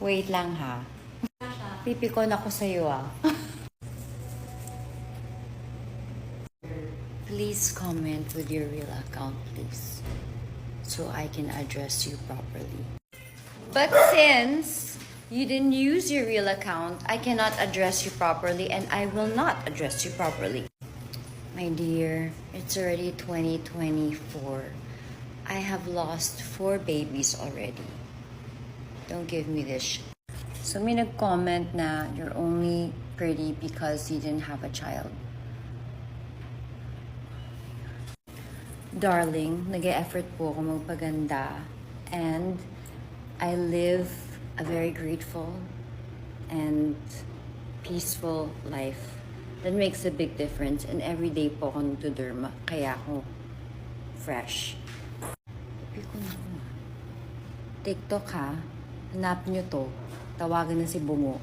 Wait lang ha. Pipikon ako sa'yo ah. Please comment with your real account, please. So I can address you properly. But since you didn't use your real account, I cannot address you properly and I will not address you properly. My dear, it's already 2024. I have lost four babies already. Don't give me this sh- So may nag-comment na you're only pretty because you didn't have a child. Darling, nag effort po ako magpaganda. And I live a very grateful and peaceful life. That makes a big difference. And every day po ako nagtuderma. Kaya ako fresh. Na TikTok ha. Hanapin nyo to. Tawagan na si Bungo.